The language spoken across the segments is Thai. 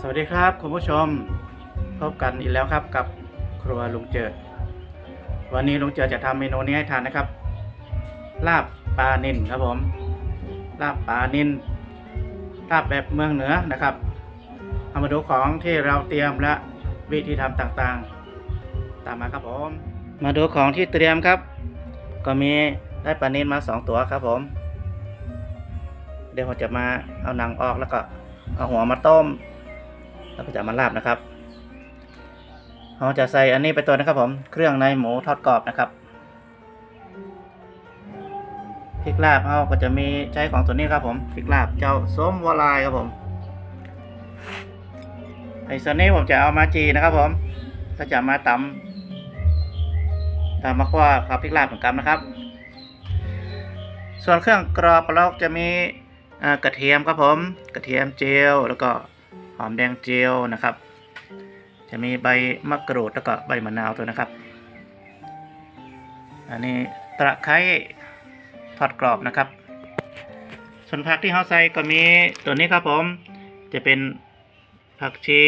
สวัสดีครับคุณผู้ชมพบกันอีกแล้วครับกับครัวลุงเจิด วันนี้ลุงเจิดจะทำเมนูนี้ให้ทานนะครับ ลาบปลานินครับผม ลาบปลานินลาบแบบเมืองเหนือนะครับเอามาดูของที่เราเตรียมและวิธีทำต่างๆ ตามมาครับผม มาดูของที่เตรียมครับ ก็มีได้ปลานินมาสองตัวครับผม เดี๋ยวผมจะมาเอาหนังออกแล้วก็เอาหัวมาต้ม แล้วก็จะมาลาบนะครับเราจะใส่อันนี้ไปตัวนะครับผม เครื่องในหมูทอดกรอบนะครับพริกลาบเราก็จะมีใช้ของตัวนี้ครับผมพริกลาบเจ้าส้มวลายครับผมไอ้ส่วนนี้ผมจะเอามาจีนะครับผมก็จะมาตำตำมะขว้ากับพริกลาบเหมือนกันนะครับ ส่วนเครื่องกรอบเราจะมีกระเทียมครับผม กระเทียมเจียวแล้วก็ หอมแดงเจียวนะครับ จะมีใบมะกรูดแล้วก็ใบมะนาวตัวนะครับ อันนี้ตะไคร้ทอดกรอบนะครับ ส่วนผักที่เขาใส่ก็มีตัวนี้ครับผม จะเป็นผักชี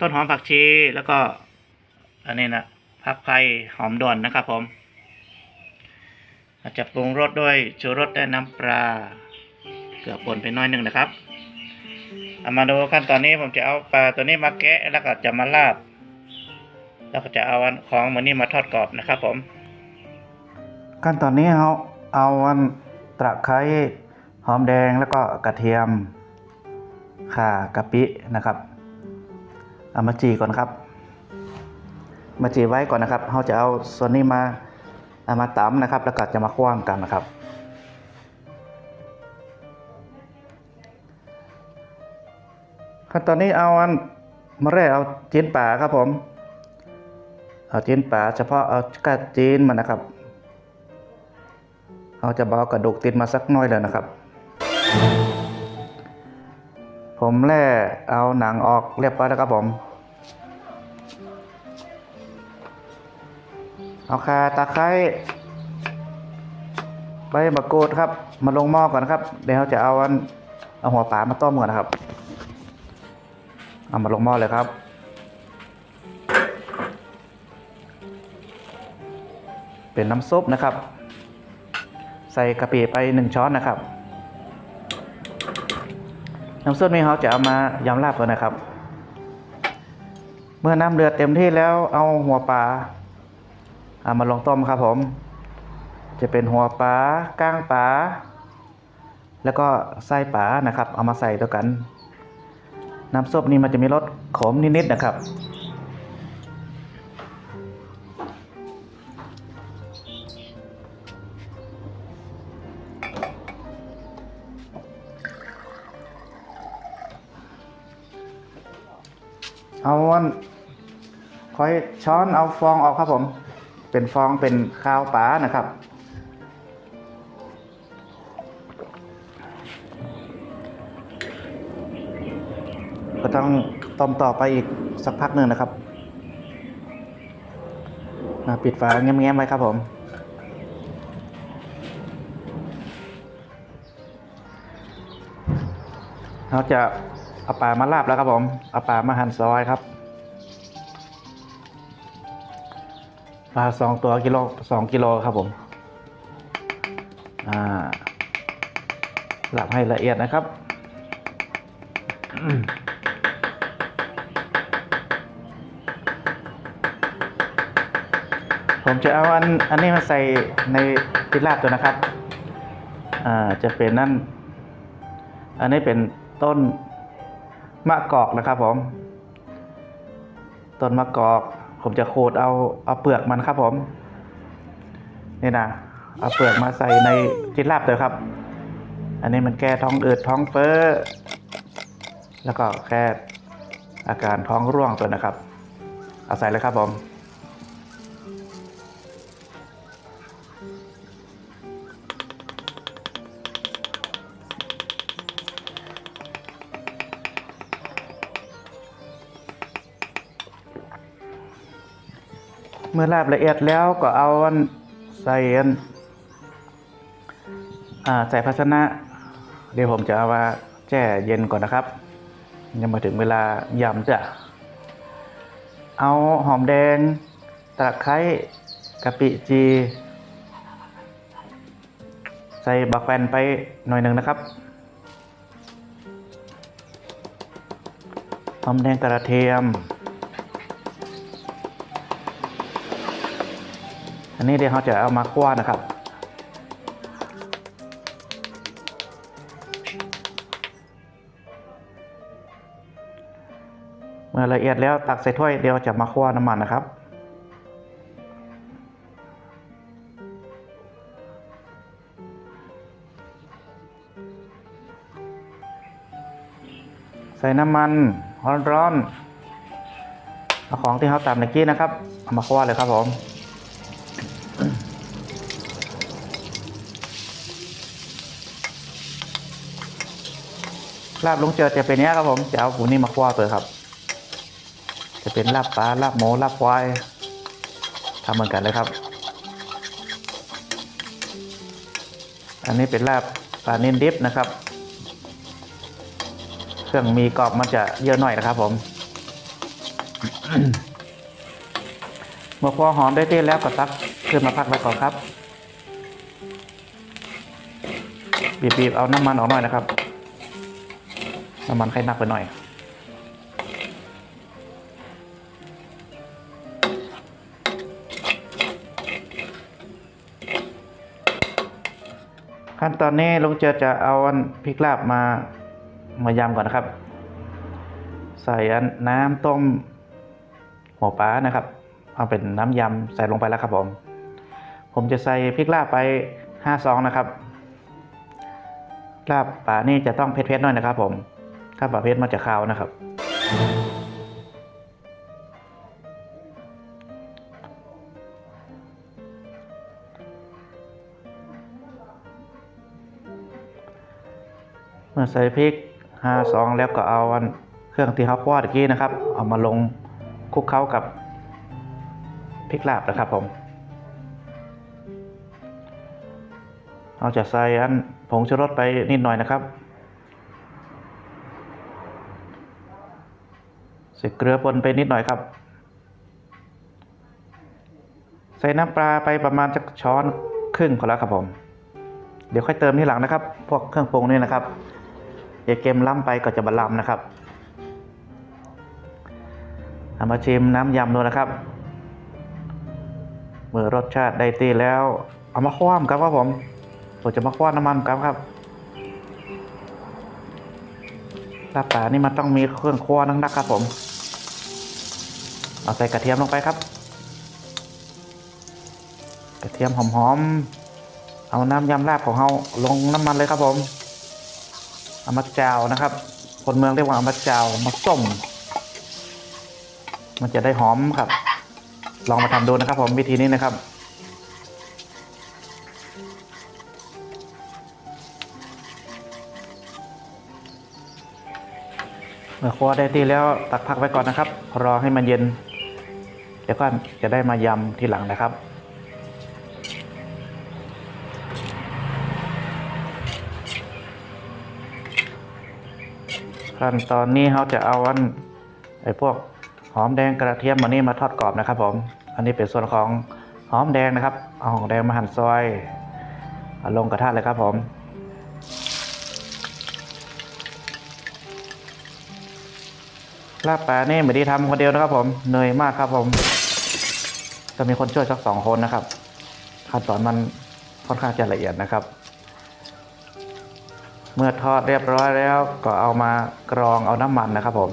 ต้นหอมผักชีแล้วก็อันนี้นะผักไผ่หอมด่วนนะครับผมอาจจะปรุงรสด้วยชูรสและน้ำปลาเกลือป่นไปน้อยหนึ่งนะครับ เอามาดูขั้นตอนนี้ผมจะเอาปลาตัวนี้มาแกะแล้วก็จะมาลาบ แล้วก็จะเอาอันของมันนี้มาทอดกรอบนะครับผม ขั้นตอนนี้เราเอาอันตะไคร้หอมแดงแล้วก็กระเทียมข่ากะปินะครับเอามาจีก่อนครับ มาจีไว้ก่อนนะครับเราจะเอาส่วนนี้มาเอามาตำนะครับ แล้วก็จะมาคว้างกันนะครับ ขั้นตอนนี้เอาอันมาแร่เอาจีนป่าครับผม เอาจีนป่าเฉพาะเอากระจีนมันนะครับ เอาจะเบากระดูกติดมาสักน้อยแล้วนะครับ ผมแร่เอาหนังออกเรียบร้อยแล้วครับผม เอาคาตะไคร้ใบมะกรูดครับ มาลงหม้อก่อนนะครับ เดี๋ยวจะเอาอันเอาหัวปลามาต้มก่อนนะครับ เอามาลงหม้อเลยครับ เป็นน้ำซุปนะครับ ใส่กะปิไปหนึ่งช้อนนะครับ น้ำซุปนี้เราจะเอามายำลาบก่อนนะครับ เมื่อน้ำเดือดเต็มที่แล้วเอาหัวปลาเอามาลงต้มครับผม จะเป็นหัวปลาก้างปลาแล้วก็ไส้ปลานะครับ เอามาใส่ตัวกัน น้ำซุปนี้มันจะมีรสขมนิดๆนะครับ เอาวันคอยช้อนเอาฟองออกครับผม เป็นฟองเป็นข้าวปลานะครับ ต้องต้มต่อไปอีกสักพักหนึ่งนะครับปิดฝาแง้มๆไว้ครับผมเราจะเอาปลามาลาบแล้วครับผมเอาปลามาหั่นซอยครับปลาสองตัวกิโลสองกิโลครับผมอ่าหลับให้ละเอียดนะครับอื ผมจะเอาอันอันนี้มาใส่ในพิลาบตัวนะครับ อ่าจะเป็นนั่น อันนี้เป็นต้นมะกอกนะครับผม ต้นมะกอก ผมจะขูดเอาเอาเปลือกมันครับผม นี่นะเอาเปลือกมาใส่ในจิตลาบเลยครับ อันนี้มันแก้ท้องอืดท้องเฟ้อ แล้วก็แก้อาการท้องร่วงตัวนะครับ เอาใส่เลยครับผม เมื่อลาบละเอียดแล้วก็เอาใส่ใส่ภาชนะ เดี๋ยวผมจะเอามาแช่เย็นก่อนนะครับ ยังมาถึงเวลายำจ้ะ เอาหอมแดง ตะไคร้กะปิจี ใส่บักแฟนไปหน่อยหนึ่งนะครับ หอมแดงกระเทียม อันนี้เดี๋ยวเราจะเอามาคั่วนะครับ เมื่อละเอียดแล้วตักใส่ถ้วยเดี๋ยวจะมาคั่วน้ำมันนะครับใส่น้ำมันร้อนๆเอาของที่เขาตำเมื่อกี้นะครับ เอามาคั่วเลยครับผม ลาบลุงเจิดจะเป็นเนี้ยครับผมจะเอาหูนี่มาคั่วเลยครับ จะเป็นลาบปลาลาบหมูลาบควายทำเหมือนกันเลยครับ อันนี้เป็นลาบปลาเน้นดิบนะครับ เครื่องมีกรอบมันจะเยอะหน่อยนะครับ ผม เมื่อพอหอมได้ที่แล้วก็ตักขึ้นมาพักไว้ก่อนครับบีบๆเอาน้ำมันออกหน่อยนะครับ น้ำมันไข่นักไปหน่อยขั้นตอนนี้ลุงเจอจะเอาอันพริกลาบมามายำก่อนนะครับ ใส่อันน้ำต้มหัวปลานะครับ เอาเป็นน้ำยำใส่ลงไปแล้วครับผม ผมจะใส่พริกลาบไปห้าซองนะครับลาบป่านี่จะต้องเผ็ดๆหน่อยนะครับผม ถ้าป่าเผ็ดมันจะคาวนะครับ เมื่อใส่พริกห้าซองแล้วก็เอาเครื่องที่เขาคั่วตะกี้นะครับ เอามาลงคลุกเคล้ากับพริกลาบนะครับผมเราจะใส่อันผงชูรสไปนิดหน่อยนะครับ ใส่เกลือป่นไปนิดหน่อยครับ ใส่น้ำปลาไปประมาณจักช้อนครึ่งพอแล้วครับผม เดี๋ยวค่อยเติมที่หลังนะครับ พวกเครื่องปรุงนี่นะครับเดี๋ยวเกมล้ำไปก็จะบะลำนะครับเอามาชิมน้ำยำดูนะครับ เมื่อรสชาติได้ตีแล้ว เอามาคว้ามครับครับผมผมจะมาคว้าน้ำมันครับครับลาบป่านี่มันต้องมีเครื่องคว้านักๆครับผม เอาใส่กระเทียมลงไปครับ กระเทียมหอมๆ เอาน้ำยำลาบของเราลงน้ำมันเลยครับผมเอามาจาวนะครับ คนเมืองเรียกว่าเอามาจาวมาส้ม มันจะได้หอมครับ ลองมาทำดูนะครับ ผมวิธีนี้นะครับเมื่อครัวได้ที่แล้วตักพักไว้ก่อนนะครับ รอให้มันเย็น ดี๋ยวก็จะได้มายำทีหลังนะครับ ขั้นตอนนี้เราจะเอาอันไอ้พวกหอมแดงกระเทียมอันนี้มาทอดกรอบนะครับผม อันนี้เป็นส่วนของหอมแดงนะครับ เอาหอมแดงมาหั่นซอยอลงกระทะเลยครับผมลาบปลานี่ไม่ได้ทำคนเดียวนะครับผมเหนื่อยมากครับผม จะมีคนช่วยสักสองคนนะครับ ขั้นตอนมันค่อนข้างจะละเอียดนะครับ เมื่อทอดเรียบร้อยแล้วก็เอามากรองเอาน้ำมันนะครับ ผม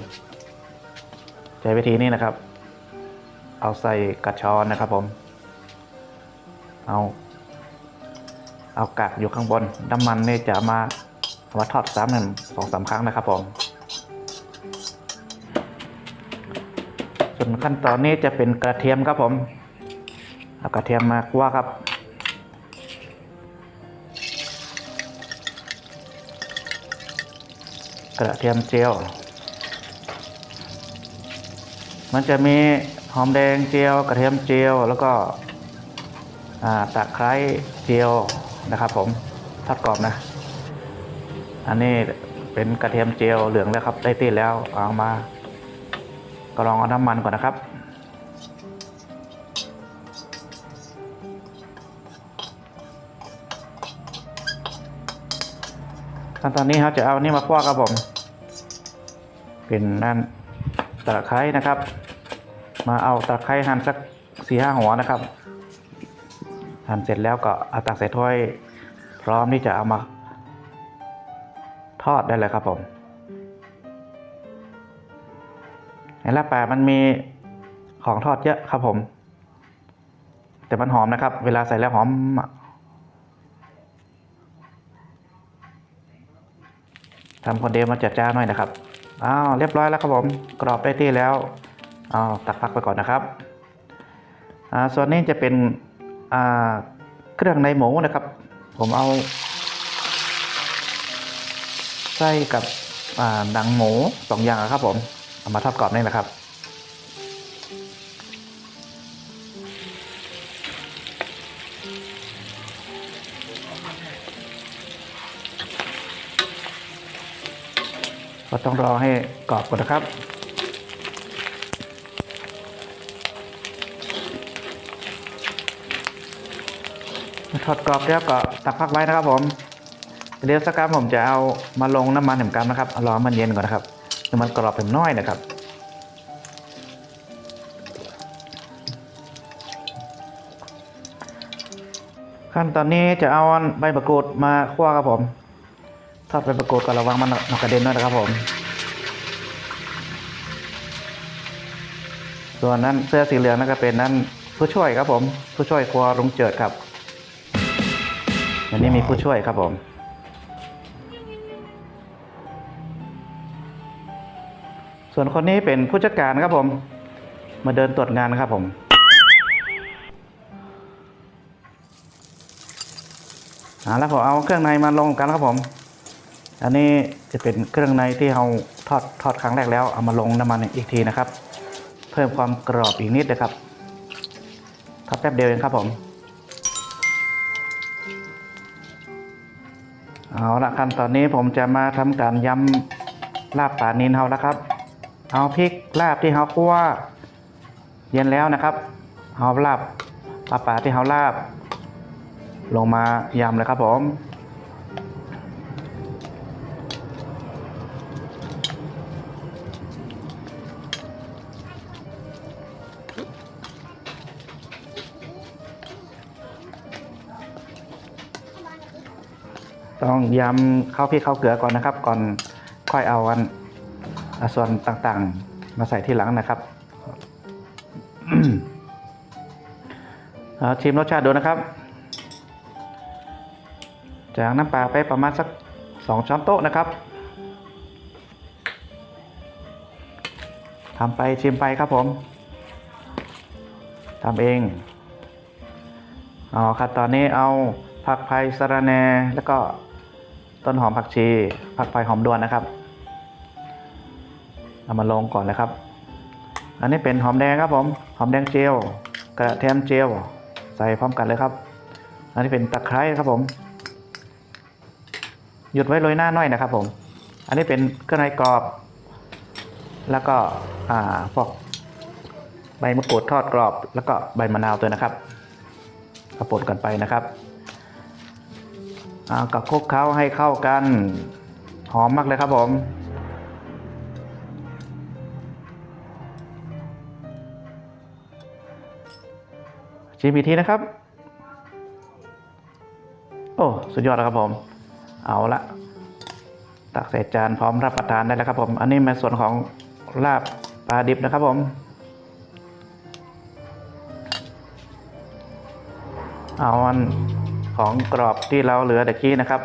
ใช้วิธีนี้นะครับ เอาใส่กระชอนนะครับผม เอา เอากากอยู่ข้างบน น้ำมันนี่จะมาเอามาทอดซ้ำหนึ่งสองสามครั้งนะครับผมส่วนขั้นตอนนี้จะเป็นกระเทียมครับผม เอากระเทียมมาคั่วครับ กระเทียมเจียว มันจะมีหอมแดงเจียว กระเทียมเจียว แล้วก็ตะไคร้เจียวนะครับผมทอดกรอบนะ อันนี้เป็นกระเทียมเจียวเหลืองแล้วครับ ได้ที่แล้วเอามากรองเอาน้ำมันก่อนนะครับ ขั้นตอนนี้เราจะเอานี่มาคั่วครับผม เป็นนั่นตะไคร้นะครับ มาเอาตะไคร้หั่นสักสี่ห้าหัวนะครับหั่นเสร็จแล้วก็เอาตักใส่ถ้วย พร้อมที่จะเอามา ทอดได้เลยครับผมในลาบป่ามันมีของทอดเยอะครับผม แต่มันหอมนะครับ เวลาใส่แล้วหอมอะ ทำคนเดียวมาจัดจ้าหน่อยนะครับอ้าวเรียบร้อยแล้วครับผมกรอบได้ที่แล้วอ้าวตักพักไปก่อนนะครับอ่าส่วนนี้จะเป็นอ่าเครื่องในหมูนะครับ ผมเอาไส้กับอ่าหนังหมูสองอย่างครับผมเอามาทอดกรอบนี่แหละครับ ต้องรอให้กรอบก่อนนะครับ ทอดกรอบแล้วก็ตักพักไว้นะครับผมเดี๋ยวสักครั้ผมจะเอามาลงน้ำมันเหมือนกันนะครับเอารอมันเย็นก่อนนะครับน้ำมันกรอบเป็นน้อยนะครับขั้นตอนนี้จะเอาใบมะกรูดมาคั่วครับผม ทอดใบมะกรูดก็ระวังมันหนักกระเด็นด้วยนะครับผม ส่วนนั้นเสื้อสีเหลืองนั่นก็เป็นนั่นผู้ช่วยครับผม ผู้ช่วยครัวลุงเจิดครับอันนี้มีผู้ช่วยครับผมส่วนคนนี้เป็นผู้จัดการครับผม มาเดินตรวจงานครับผมอ่าแล้วผมเอาเครื่องในมาลงกันครับผม อันนี้จะเป็นเครื่องในที่เราทอดทอดครั้งแรกแล้วเอามาลงน้ำมันอีกทีนะครับ เพิ่มความกรอบอีกนิดนะครับทอดแป๊บเดียวเองครับผมเอาละขั้นตอนนี้ผมจะมาทำการยำลาบปลานินเฮาแล้วครับ เอาพริกลาบที่เฮาคั่วเย็นแล้วนะครับเอาลาบปลาป่าที่เฮาลาบ ลงมายำเลยครับผม ต้องย้ำข้าวพริกข้าวเกลือก่อนนะครับ ก่อนค่อยเอาอันอ่าส่วนต่างๆ มาใส่ที่หลังนะครับชิมรสชาติดูนะครับ จากน้ำปลาไปประมาณสักสองช้อนโต๊ะนะครับทำไปชิมไปครับผมทำเองเอาครับตอนนี้เอาผักไผ่สะระแหนแล้วก็ ต้นหอมผักชีผักไผ่หอมดวนนะครับเอามาลงก่อนเลยครับ อันนี้เป็นหอมแดงครับผมหอมแดงเจียวกระเทียมเจียวใส่พร้อมกันเลยครับ อันนี้เป็นตะไคร้ครับผม หยุดไว้โรยหน้าหน่อยนะครับ ผม อันนี้เป็นเครื่องในกรอบ แล้วก็อ่าพวกใบมะกรูดทอดกรอบ แล้วก็ใบมะนาวตัวนะครับกระปนกันไปนะครับ กับคลุกเคล้าให้เข้ากัน หอมมากเลยครับผมชิมอีกทีนะครับ โอ้ สุดยอดแล้วครับผม เอาละตักใส่จานพร้อมรับประทานได้แล้วครับผม อันนี้เป็นส่วนของลาบปลาดิบนะครับผม เอาอัน ของกรอบที่เราเหลือตะกี้นะครับ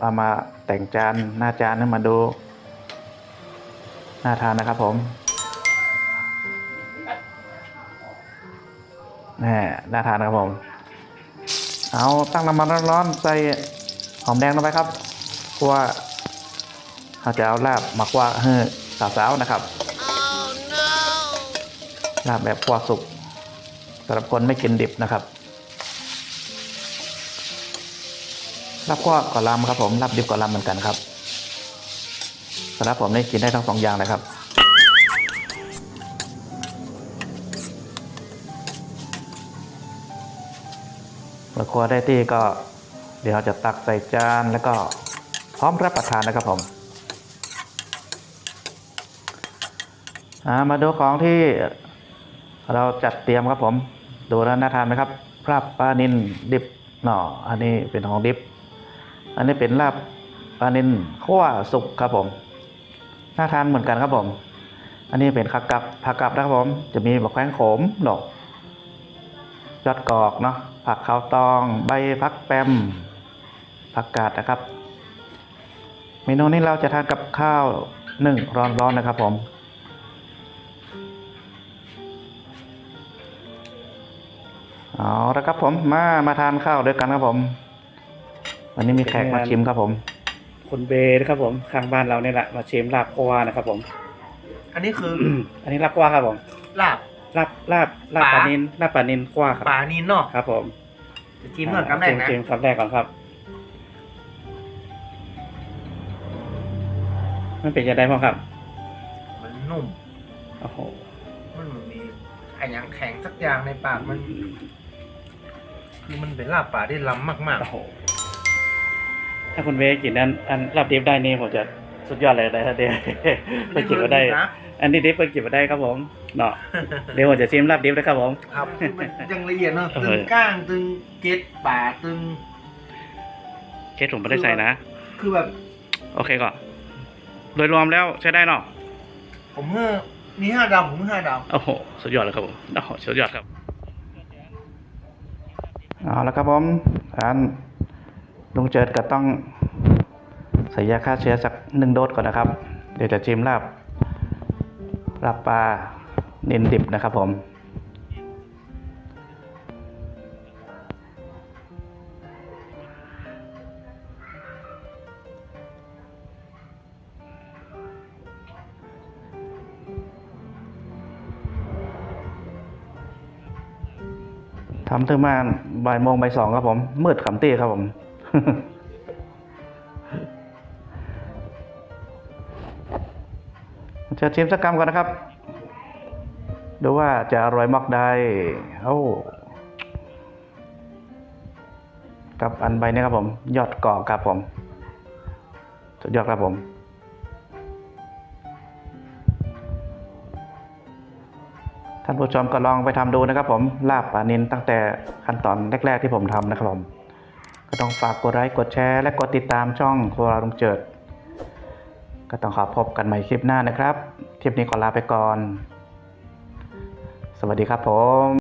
เอามาแต่งจานหน้าจานให้มาดูน่าทานนะครับผมแหมน่าทานครับผม เอาตั้งน้ำมันร้อนๆใส่หอมแดงลงไปครับเพราะว่าเราจะเอาลาบมาคั่วให้สาวๆนะครับลาบแบบคั่วสุกสำหรับคนไม่กินดิบนะครับ ลาบคั่วก่อลำครับผมลาบดิบกอลำเหมือนกันครับสำหรับผมนี่กินได้ทั้งสองอย่างเลยครับเมื่อครัวได้ที่ก็เดี๋ยวเราจะตักใส่จานแล้วก็พร้อมรับประทานนะครับผมามาดูของที่เราจัดเตรียมครับผม ดูแล้วน่าทานไหมครับลาบปลานินดิบหน่ออันนี้เป็นของดิบ อันนี้เป็นลาบปลานินขั่วสุกครับผมน่าทานเหมือนกันครับผม อันนี้เป็นผักกับผักกับนะครับผม จะมีบักแข้งโขมดอกยอดกอกเนาะผักขาวตองใบพักแปมผักกาดนะครับ เมนูนี้เราจะทานกับข้าวนึ่งร้อนๆนะครับผมเอาละครับผมมามาทานข้าวด้วยกันครับผม วันนี้มีแขกมาชิมครับผมคุณเบนะครับผมข้างบ้านเราเนี่ยแหละมาชิมลาบควานะครับผม อันนี้คือ อันนี้ลาบควาครับผมลาบ ลาบลาบลาบปลาปลานินลาบปลานินควาครับปลานินเนาะครับ ผมจะจิ้มเมื่อคำแรกนะจิ้มคำแรกก่อนครับ มันเป็นยังไงบ้างครับ มันนุ่มโอ้โหมันมีไอ้หยังแข็งสักอย่างในปากมัน คือมันเป็นลาบปลาที่ล้ำมากโอ้โห ถ้าคุณเบกินอันอันลาบดิบได้นี่ผมจะสุดยอดเลยนะเดี๋ยวๆไปกินมาได้นะอันนี้ดิบไปกินมาได้ครับผมเนาะเดี๋ยวผมจะชิมลาบดิบนะครับผมครับมันยังละเอียดเนาะเออตึงก้างตึงเกล็ดปลาตึงเคสผมไม่ได้ใส่นะ คือแบบ โอเคก่อนโดยรวมแล้วใช้ได้เนาะผมเมื่อมีห้าดาวผมเมื่อห้าดาวโอ้โหสุดยอดเลยครับผมโอ้โหสุดยอดครับเอาละครับผมอัน ลุงเจิดก็ต้องใส่ยาฆ่าเชื้อสักหนึ่งโดสก่อนนะครับ เดี๋ยวจะชิมลาบลาบปลาเนินดิบนะครับผมทำถึงมาบ่ายโมงบ่ายสองครับผมมืดขำตี้ครับผม จะชิมสักคำก่อนนะครับ ดูว่าจะอร่อยมากได้เอ้กับอันใบนี้ครับผม ยอดกอกครับผม สุดยอดครับผมท่านผู้ชมก็ลองไปทำดูนะครับผมลาบปลานินตั้งแต่ขั้นตอนแรก ๆ ที่ผมทำนะครับผม ก็ต้องฝากกดไลค์กดแชร์ และกดติดตามช่องครัวเราลุงเจิด ก็ต้องขอพบกันใหม่คลิปหน้านะครับคลิปนี้ขอลาไปก่อน สวัสดีครับผม